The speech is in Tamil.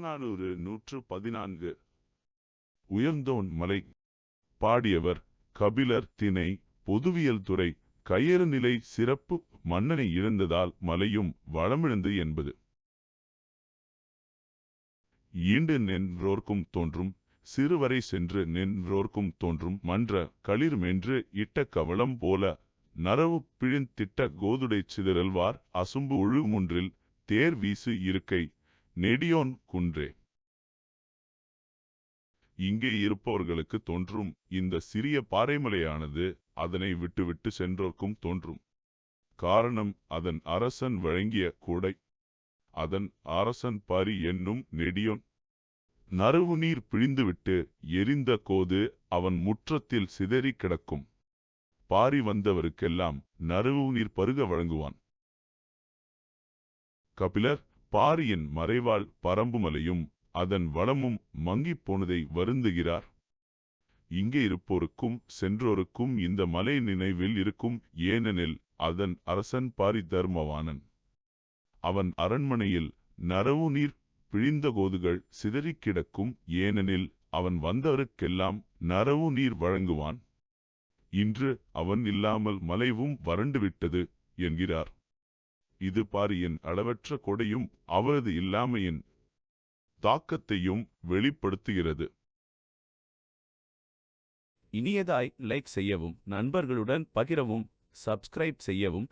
புறநானூறு நூற்று பதினான்கு உயர்ந்தோன் மலை. பாடியவர் கபிலர் திணை பொதுவியல் துறை கையறுநிலை சிறப்பு மன்னனை இழந்ததால் மலையும் வளமிழந்து என்பது. ஈண்டு நின்றோர்க்கும் தோன்றும் சிறுவரை சென்று நின்றோர்க்கும் தோன்றும் மன்ற களிர்மென்று இட்ட கவளம் போல நரவு பிழிந்திட்ட கோதுடை சிதறல்வார் அசும்பு ஒழுமுன்றில் தேர் வீசு இருக்கை நெடியோன் குன்றே. இங்கே இருப்பவர்களுக்கு தோன்றும் இந்த சிறிய பாறைமலையானது அதனை விட்டுவிட்டு சென்றோர்க்கும் தோன்றும். காரணம் அதன் அரசன் வழங்கிய கூடை. அதன் அரசன் பாரி என்னும் நெடியோன். நறுவு நீர் பிழிந்துவிட்டு எரிந்த கோது அவன் முற்றத்தில் சிதறி கிடக்கும். பாரி வந்தவருக்கெல்லாம் நறுவு நீர் பருக வழங்குவான். கபிலர் பாரியின் மறைவாள் பரம்புமலையும் அதன் வளமும் மங்கிப் போனதை வருந்துகிறார். இங்கே இருப்போருக்கும் சென்றோருக்கும் இந்த மலை நினைவில் இருக்கும் ஏனெனில் அதன் அரசன் பாரி தர்மவானன் அவன் அரண்மனையில் நரவு நீர் பிழிந்த கோதுகள் சிதறிக் கிடக்கும் ஏனெனில் அவன் வந்தவருக்கெல்லாம் நரவு நீர் வழங்குவான். இன்று அவன் இல்லாமல் மலைவும் வறண்டுவிட்டது என்கிறார். இது பாரியின் அளவற்ற கொடையும் அவரது இல்லாமையின் தாக்கத்தையும் வெளிப்படுத்துகிறது. இனியதாய் லைக் செய்யவும் நண்பர்களுடன் பகிரவும் சப்ஸ்கிரைப் செய்யவும்